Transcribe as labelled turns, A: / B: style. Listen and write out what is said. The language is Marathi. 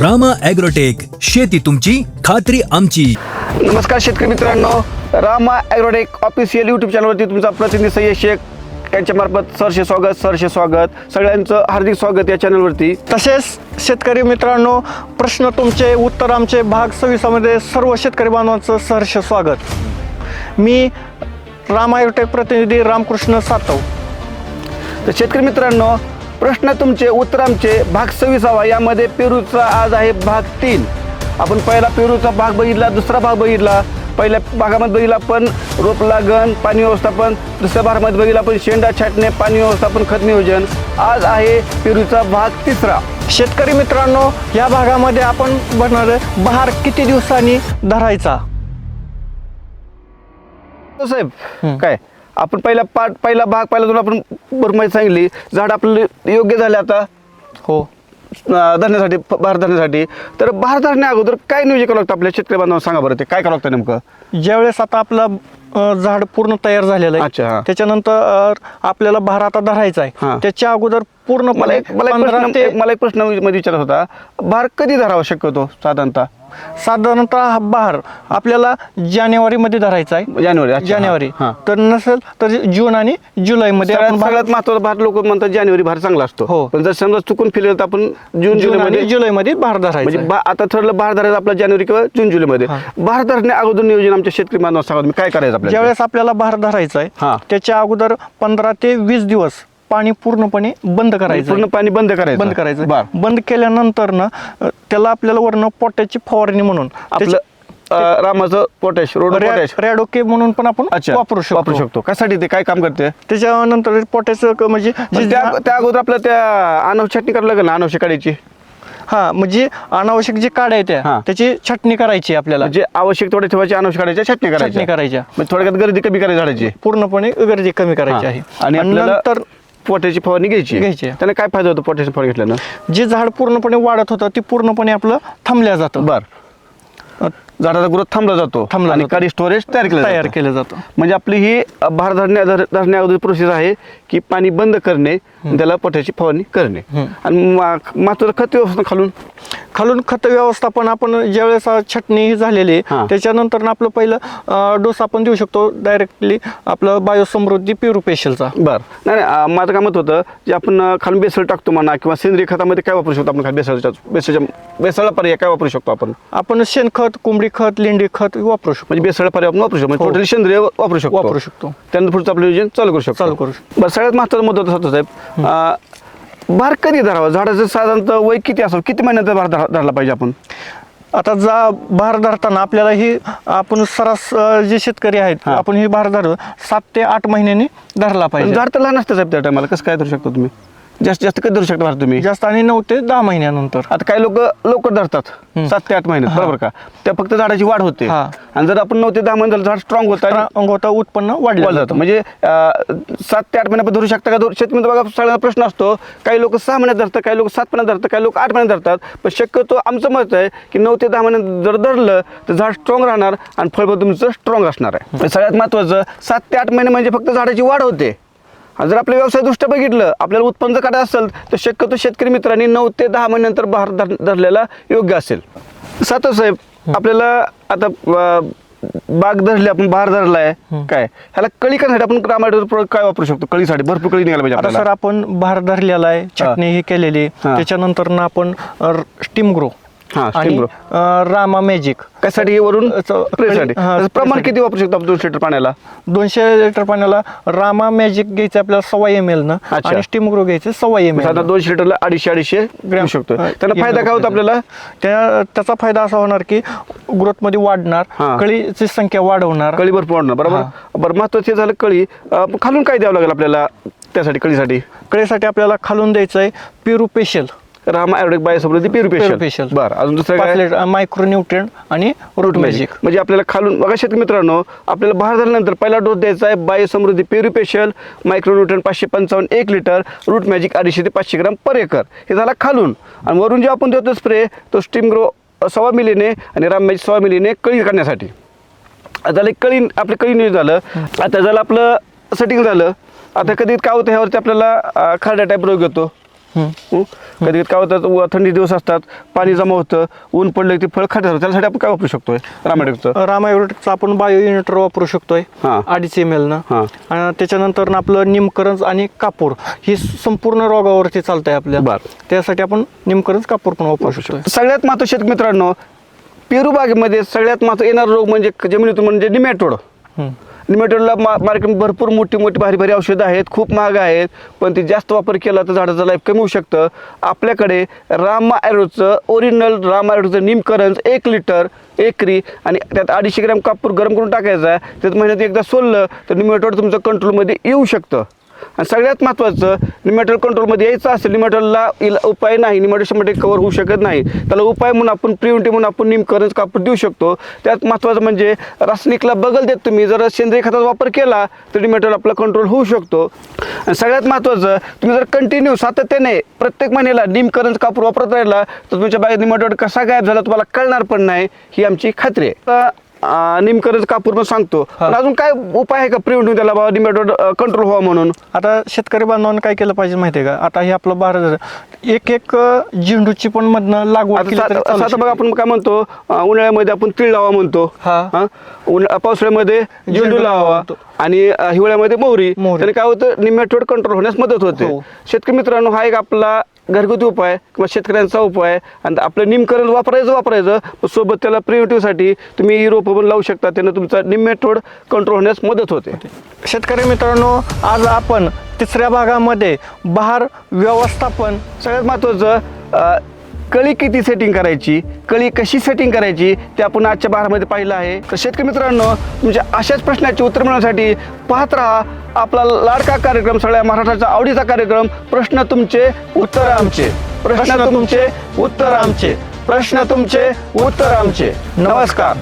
A: रामा ॲग्रोटेक शेती तुमची खात्री आमची.
B: नमस्कार शेतकरी मित्रांनो रामा ॲग्रोटेक ऑफिशियल यूट्यूब चॅनलवरती तुमचा प्रतिनिधी सय्यद शेख यांच्यामार्फत सरसे स्वागत सरसे स्वागत. सगळ्यांचं हार्दिक स्वागत या चॅनलवरती
C: तसेच शेतकरी मित्रांनो प्रश्न तुमचे उत्तर आमचे भाग सव्वीसामध्ये सर्व शेतकरी बांधवांचं सहर्ष स्वागत. मी रामायोटेक प्रतिनिधी रामकृष्ण सातव.
B: तर शेतकरी मित्रांनो प्रश्न तुमचे उत्तर आमचे. भाग सव्वीसावा यामध्ये पेरूचा आज आहे भाग तीन. आपण पहिला पेरूचा भाग बघितला दुसरा भाग बघितला. पहिल्या भागामध्ये बघितला आपण रोप लागण पाणी व्यवस्थापन. दुसऱ्या भागामध्ये बघितला आपण शेंडा छाटणे पाणी व्यवस्थापन खत नियोजन. आज आहे पेरूचा भाग तिसरा.
C: शेतकरी मित्रांनो या भागामध्ये आपण बनणार बहार किती दिवसांनी धरायचा?
B: साहेब काय? आपण पहिला पाठ पहिला भाग पहिला आपण बरोबर माहिती सांगितली. झाड आपलं योग्य झाले आता.
C: हो.
B: धरण्यासाठी बहार धरण्यासाठी. तर बहार धरण्या अगोदर काय नियोजन करावं लागतं आपल्या शेतकरी बांधवांना? सांगा बरं ते. काय करावं लागतं नेमकं?
C: ज्यावेळेस आता आपलं झाड पूर्ण तयार झालेलं
B: अच्छा, हा.
C: आहे त्याच्यानंतर अ, आपल्याला बहार आता धरायचा
B: हा.
C: आहे त्याच्या अगोदर पूर्ण
B: मला एक मला एक
C: पंधरा
B: प्रश्न
C: ते
B: मला एक प्रश्नमध्ये विचारत होता बहार कधी धरावा शक्यतो साधारणतः
C: साधारणतः हा बहार आपल्याला जानेवारीमध्ये धरायचा आहे
B: जानेवारी अच्छा,
C: जानेवारी
B: हा.
C: तर नसेल तर जून आणि
B: सगळ्यात
C: आपण बहार-
B: सगळ्यात महत्त्वाचा भार लोक म्हणतात जानेवारी भार चांगला असतो
C: हो.
B: पण जर समजा चुकून फिरलं तर आपण जून
C: जून
B: जुलैमध्ये
C: आणि जुलैमध्ये बहार धरायचा
B: म्हणजे
C: आहे.
B: बा- आता ठरलं बहार धरायचं आपला जानेवारी किंवा जून जुलैमध्ये
C: हा.
B: बहार धरण्या अगोदर नियोजन आमच्या शेतकरी बांधवांना सांगा तुम्ही काय करायचं आपल्याला
C: ज्यावेळेस आपल्याला बहार धरायचा
B: हा.
C: आहे त्याच्या अगोदर पंधरा ते वीस दिवस पाणी पूर्णपणे बंद करायचं
B: पूर्ण
C: आहे.
B: पाणी बंद करायचं
C: बंद करायचं बंद केल्यानंतर ना अ, त्याला आपल्याला वरनं पोट्याची फवारणी म्हणून
B: आपलं अं, रामाचं पोटॅश रोड पोटॅश.
C: रॅडोके म्हणून पण आपण
B: अच्छा
C: वापरू शकतो.
B: वापरू शकतो. कशासाठी ते काय काम करते?
C: त्याच्यानंतर पोटॅश म्हणजे जे
B: त्या अगोदर आपल्याला त्या अनव छटणी करावं लागेल ना अनवशी काढायची?
C: हा म्हणजे अनावश्यक जे काड्या आहेत
B: हा.
C: त्याची छटणी करायची आपल्याला.
B: म्हणजे आवश्यक थोडे ठेवायचे अनवशी काढायच्या छटणी करायची
C: करायच्या.
B: म्हणजे थोडक्यात गर्दी कमी करायची झाडाची.
C: पूर्णपणे गरजे कमी करायची आहे.
B: आणि
C: नंतर
B: पोट्याची फवारणी घ्यायची.
C: घ्यायची आहे.
B: त्याने काय फायदा होतो पोट्याची फवारणी घेतल्यानं?
C: जे झाड पूर्णपणे वाढत होतं ते पूर्णपणे आपलं थांबल्या जातं.
B: बर. झाडाचा ग्रोथ थांबला जातो
C: थांबला
B: आणि
C: जातो.
B: कारी स्टोरेज तयार केलं
C: तयार
B: जातं.
C: केलं जातं.
B: म्हणजे आपली ही अ, भार धरण्या धर- धरण्या अगोदर प्रोसेस आहे की पाणी बंद करणे त्याला पोट्याची फवारणी करणे. आणि मा- महत्वाचं खत व्यवस्था खालून.
C: खालून खत व्यवस्थापन आपण ज्यावेळेस छटणी ही झालेली आहे. त्याच्यानंतर आपलं पहिलं डोस आपण देऊ शकतो डायरेक्टली आपलं बायोसमृद्धी प्युरो पेशलचा
B: बर. नाही माझं काय मत होतं जे आपण खालून बेसळ टाकतो म्हणा किंवा सेंद्रिय खतामध्ये काय वापरू शकतो आपण खाली? बेसळच्या बेसळच्या बेसळला पर्याय काय वापरू शकतो आपण?
C: आपण शेणखत कोंबडी खत लेंडी खत वापरू शकतो.
B: म्हणजे बेसळ पर्याय आपण वापरू शकतो. म्हणजे
C: हो.
B: टोटली सेंद्रिय वापरू शकतो.
C: वापरू शकतो.
B: त्यानंतर पुढचं आपलं नियोजन चालू करू शकतो.
C: चालू करू शकतो.
B: बरं सगळ्यात महत्त्वाचा मुद्दा होता साहेब. भार कधी धरावा? झाडाचं साधारणतः वय किती असावं? किती महिन्याचा भार धरा- धरला पाहिजे आपण?
C: आता जा भार धरताना आपल्याला ही आपण सरास जे शेतकरी आहेत. आपण ही भार धर सात ते आठ महिन्यांनी धरला पाहिजे.
B: झाड तर लहान असतं साहेब त्या टायमाला. कसं काय धरू शकता तुम्ही? जास्त जास्त कधी धरू शकता तुम्ही?
C: जास्त आणि नऊ ते दहा महिन्यानंतर.
B: आता काही लोक लवकर धरतात. सात ते आठ महिन्यात बरोबर का? त्या फक्त झाडाची वाढ होते. आणि जर आपण नऊ ते दहा महिन्यात झाड स्ट्रॉंग होतं
C: अंगवता उत्पन्न वाढलं
B: जातं म्हणजे सात ते आठ महिन्यापर्यंत धरू शकता का? धरू शेतकरी बघा सगळ्यांना प्रश्न असतो. काही लोक सहा महिन्यात धरतात काही लोक सात महिन्यात धरतात काही लोक आठ महिन्यात धरतात. पण शक्यतो आमचं मत आहे की नऊ ते दहा महिन्यात जर धरलं तर झाड स्ट्रॉंग राहणार आणि फळबाग तुमचं स्ट्रॉंग असणार आहे. सगळ्यात महत्त्वाचं सात ते आठ महिने म्हणजे फक्त झाडाची वाढ होते. जर आपल्या व्यवसाय दृष्ट्या बघितलं आपल्याला उत्पन्न जर काढायचं असेल तर शक्यतो शेतकरी मित्रांनी नऊ ते दहा महिन्यानंतर बहार धर धरलेला योग्य असेल. सातो साहेब आपल्याला आता बाग धरली आपण बहार धरलाय काय? ह्याला कळी करण्यासाठी आपण ग्रामायडर प्रोडक्ट काय वापरू शकतो? कळीसाठी भरपूर कळी निघायला पाहिजे
C: आता सर आपण भार धरलेला आहे चटणी ही केलेली. त्याच्यानंतर ना आपण स्टीम ग्रो.
B: हा,
C: आणि. अ, रामा मॅजिक
B: कशासाठी वरून?
C: असं
B: स्प्रेसाठी
C: हा,
B: त्याचं प्रमाण
C: स्प्रेसाठी.
B: किती वापरू शकतो आपण दोनशे लिटर पाण्याला?
C: दोनशे लिटर पाण्याला रामा मॅजिक घ्यायचं आपल्याला सव्वा एम एल न
B: अच्छा.
C: आणि स्टीम ग्रो घ्यायचं सव्वा एम
B: साधारण
C: एल
B: दोनशे लिटरला अडीचशे अडीचशे घेऊ शकतो
C: हा,
B: त्याला फायदा काय होतो. आपल्याला?
C: त्या त्याचा फायदा असा होणार की ग्रोथमध्ये वाढणार. कळीची संख्या वाढवणार.
B: कळी भरपूर वाढणार बरोबर? बरं महत्वाचं हे झालं कळी. अं, खालून काय द्यावं लागेल आपल्याला त्यासाठी कळीसाठी?
C: कळीसाठी आपल्याला खालून द्यायचं आहे पिरू पेशल
B: रामा ॲरोडिक बायोसमृद्धी प्युरिफिकेशन. बरं अजून दुसरं काय?
C: लिटर मायक्रोन्युट्रियन आणि रूट मॅजिक
B: म्हणजे आपल्याला खालून बघा शेतकरी मित्रांनो आपल्याला बाहेर झाल्यानंतर पहिला डोस द्यायचा आहे बायो समृद्धी प्युरिफेशियल मायक्रोन्यूट्रन पाचशे पंचावन्न एक लिटर रूट मॅजिक अडीचशे ते पाचशे ग्राम पर एकर. हे झाला खालून. आणि वरून जे आपण देतो स्प्रे तो स्टीम ग्रो सव्वा मिलीने आणि राम मॅजिक सव्वा मिलीने कळी काढण्यासाठी. आता झालं कळी आपलं कळी न्यूज झालं. आता झालं आपलं सेटिंग झालं. आता कधी काय होतं ह्यावरती आपल्याला खारड्या टाईप रोग येतो? कधी कधी काय होतं उ- थंडी दिवस असतात पाणी जमा होतं ऊन पडलं की ते फळ खात त्यासाठी आपण काय वापरू शकतोय रामायणचं
C: रामायोटिकचा आपण बायो युनिटर वापरू शकतोय
B: हा.
C: अडीच एम एल न
B: हा.
C: आणि त्याच्यानंतर ना आपलं निमकरंज आणि कापूर ही संपूर्ण रोगावरती चालतंय आपल्या
B: बर.
C: त्यासाठी आपण निमकरंज कापूर पण वापरू शकतोय
B: सगळ्यात महत्त्व शेतकरी मित्रांनो पेरू बागेमध्ये सगळ्यात महत्त्व येणारा रोग म्हणजे जमिनीतून म्हणजे निमॅटोड. निमेटोडला मा मार्केट भरपूर मोठी मोठी भारी भारी औषधं आहेत खूप महाग आहेत पण ते जास्त वापर केला तर झाडाचं लाईफ कमी होऊ शकतं. आपल्याकडे रामा ॲरोचं ओरिजिनल रामा ॲरोचं निमकरंज एक लिटर एकरी आणि त्यात अडीचशे ग्रॅम कापूर गरम करून टाकायचा त्यात महिन्यात एकदा सोललं तर निमेटोड तुमचं कंट्रोलमध्ये येऊ शकतं. आणि सगळ्यात महत्त्वाचं निमेटल कंट्रोलमध्ये यायचं असेल निमेटलला इला उपाय नाही निमॅटोल शंभर कवर होऊ शकत नाही. त्याला उपाय म्हणून आपण प्रिव्हेंटिव्ह म्हणून आपण निमकरंज कापड देऊ शकतो. त्यात महत्त्वाचं म्हणजे रासायनिकला बगल देत तुम्ही जर सेंद्रिय खताचा वापर केला तर निमेटल आपला कंट्रोल होऊ शकतो. आणि सगळ्यात महत्त्वाचं तुम्ही जर कंटिन्यू सातत्याने प्रत्येक महिन्याला निमकरंज कापूर वापरत राहिला तर तुमच्या बागेत निमॅटोड कसा गायब झाला तुम्हाला कळणार पण नाही ही आमची खात्री आहे. तर, अं, निमकरंज कापूर पण सांगतो. पण अजून काय उपाय आहे का प्रिव्हेंटिव्ह त्याला बाबा निमॅटोड कंट्रोल व्हावा म्हणून?
C: आता शेतकरी बांधवांनी काय केलं पाहिजे माहितीये का? आता हे आपलं भारत एक एक झेंडूची पण मधनं लागवड
B: आता बघा. आपण काय म्हणतो उन्हाळ्यामध्ये आपण तीळ लावा म्हणतो. पावसाळ्यामध्ये झेंडू लावा. आणि हिवाळ्यामध्ये मोहरी. त्याने काय होतं निमॅटोड कंट्रोल होण्यास मदत होते.
C: हो.
B: शेतकरी मित्रांनो हा एक आपला घरगुती उपाय किंवा शेतकऱ्यांचा उपाय. आणि आपलं निमकरण वापरायचं वापरायचं. पण सोबत त्याला प्रिव्हेंटिव्हसाठी तुम्ही ही रोपं पण लावू शकता. त्यानं तुमचा निमॅटोड कंट्रोल होण्यास मदत होते.
C: शेतकरी मित्रांनो आज आपण तिसऱ्या भागामध्ये बहार व्यवस्थापन
B: सगळ्यात महत्त्वाचं कळी किती सेटिंग करायची कळी कशी सेटिंग करायची ते आपण आजच्या बारामध्ये पाहिलं आहे. तर शेतकरी मित्रांनो तुमच्या अशाच प्रश्नाची उत्तर मिळवण्यासाठी पाहत राहा आपला लाडका कार्यक्रम सगळ्या महाराष्ट्राचा आवडीचा कार्यक्रम प्रश्न तुमचे उत्तर आमचे. प्रश्न तुमचे उत्तर आमचे. प्रश्न तुमचे उत्तर आमचे. नमस्कार.